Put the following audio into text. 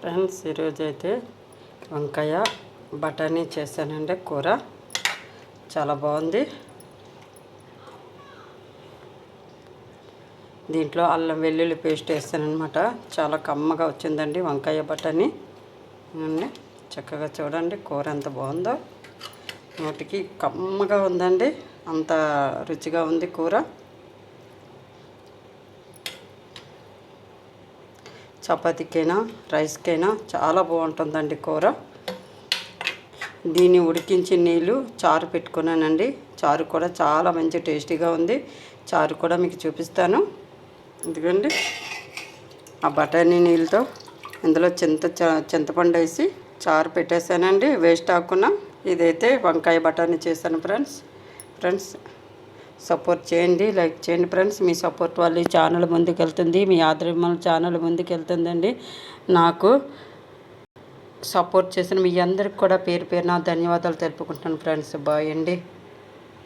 Friends ఈరోజు అయితే వంకాయ బఠానీ చేశానండి కూర. చాలా బాగుంది. దీంట్లో అల్లం వెల్లుల్లి పేస్ట్ వేస్తానమాట చాలా కమ్మగా వచ్చిందండి వంకాయ బఠానీ. అండి చక్కగా చూడండి కూర ఎంత బాగుందో. నోటికి కమ్మగా ఉందండి. అంత రుచిగా ఉంది కూర. చపాతీకైనా రైస్కైనా చాలా బాగుంటుందండి కూర. దీన్ని ఉడికించి నీళ్ళు చారు పెట్టుకున్నానండి. చారు కూడా చాలా మంచి టేస్టీగా ఉంది. చారు కూడా మీకు చూపిస్తాను. ఎందుకండి ఆ బఠానీ నీళ్ళతో ఇందులో చింత చింతపండు వేసి చారు పెట్టేశానండి. వేస్ట్ కాకుండా ఇదైతే వంకాయ బఠానీ చేశాను ఫ్రెండ్స్. ఫ్రెండ్స్ సపోర్ట్ చేయండి లైక్ చేయండి ఫ్రెండ్స్. మీ సపోర్ట్ వల్ల ఈ ఛానల్ ముందుకెళ్తుంది మీ ఆదరణ ఛానల్ ముందుకెళ్తుందండి. నాకు సపోర్ట్ చేసిన మీ అందరికి కూడా పేరు పేరున ధన్యవాదాలు తెలుపుకుంటాను ఫ్రెండ్స్. బాయ్ అండి.